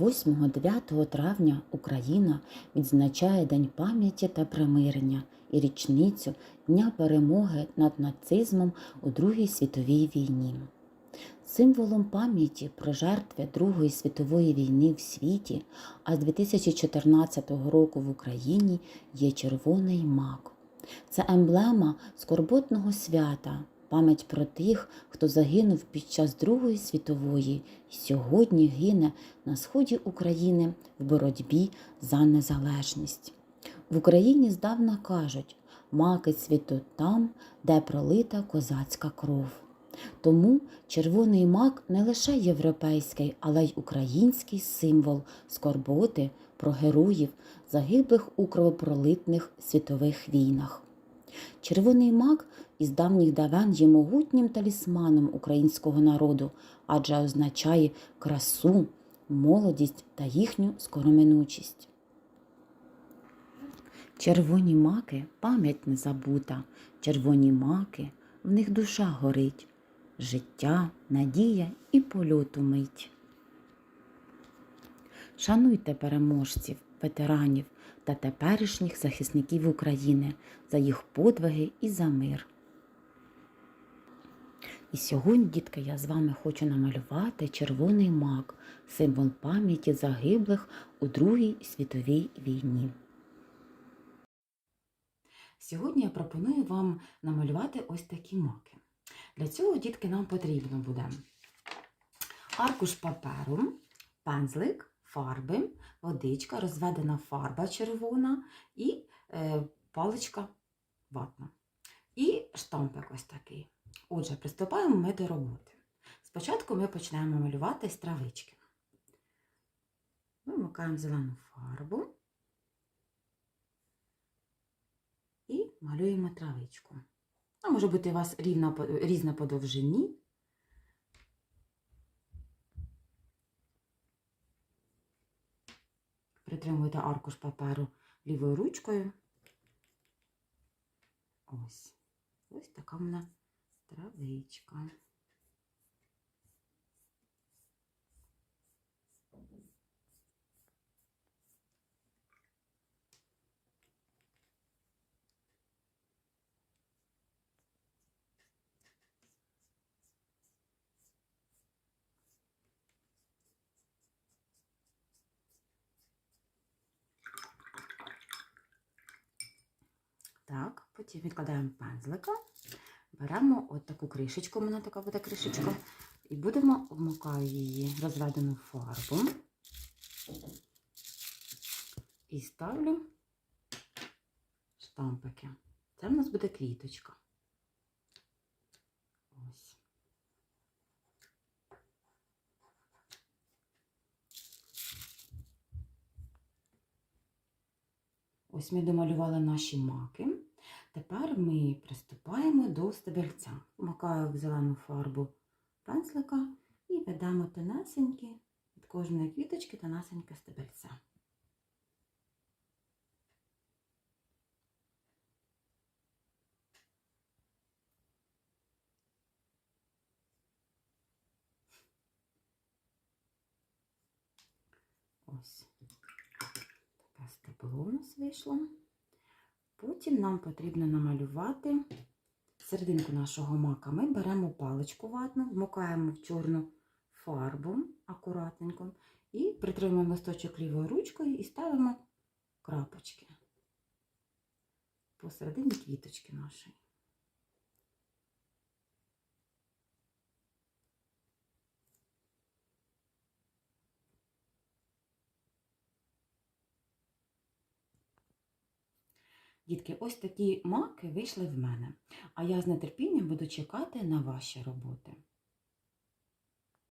8-9 травня Україна відзначає День пам'яті та примирення і річницю Дня перемоги над нацизмом у Другій світовій війні. Символом пам'яті про жертви Другої світової війни в світі, а з 2014 року в Україні є червоний мак. Це емблема скорботного свята, пам'ять про тих, хто загинув під час Другої світової і сьогодні гине на сході України в боротьбі за незалежність. В Україні здавна кажуть, маки цвітуть там, де пролита козацька кров. Тому червоний мак не лише європейський, але й український символ скорботи про героїв, загиблих у кровопролитних світових війнах. Червоний мак із давніх давен є могутнім талісманом українського народу, адже означає красу, молодість та їхню скороминучість. Червоні маки пам'ять не забута, червоні маки, в них душа горить, життя, надія і польоту мить. Шануйте переможців, ветеранів та теперішніх захисників України за їх подвиги і за мир. І сьогодні, дітки, я з вами хочу намалювати червоний мак, символ пам'яті загиблих у Другій світовій війні. Сьогодні я пропоную вам намалювати ось такі маки. Для цього, дітки, нам потрібно буде аркуш паперу, пензлик, фарби, водичка, розведена фарба червона і е, паличка ватна. І штампик ось такий. Отже, приступаємо ми до роботи. Спочатку ми почнемо малювати з травички. Вимикаємо зелену фарбу і малюємо травичку. А може бути у вас рівна, різна по довжині. Притримуйте аркуш паперу лівою ручкою. Ось. Ось така в мене травичка. Потім відкладаємо пензлика, беремо от таку кришечку, у мене така буде кришечка, і будемо вмикаю її розведену фарбу і ставлю штампики. Це в нас буде квіточка. Ось. Ось ми домалювали наші маки. Тепер ми приступаємо до стебельця. Макаю в зелену фарбу пензлика і ведемо тонесенькі від кожної квіточки тонесеньке стебельце. Ось таке стебло у нас вийшло. Потім нам потрібно намалювати серединку нашого мака. Ми беремо паличку ватну, вмикаємо в чорну фарбу акуратненько і притримуємо листочок лівою ручкою і ставимо крапочки посередині квіточки нашої. Дітки, ось такі маки вийшли в мене. А я з нетерпінням буду чекати на ваші роботи.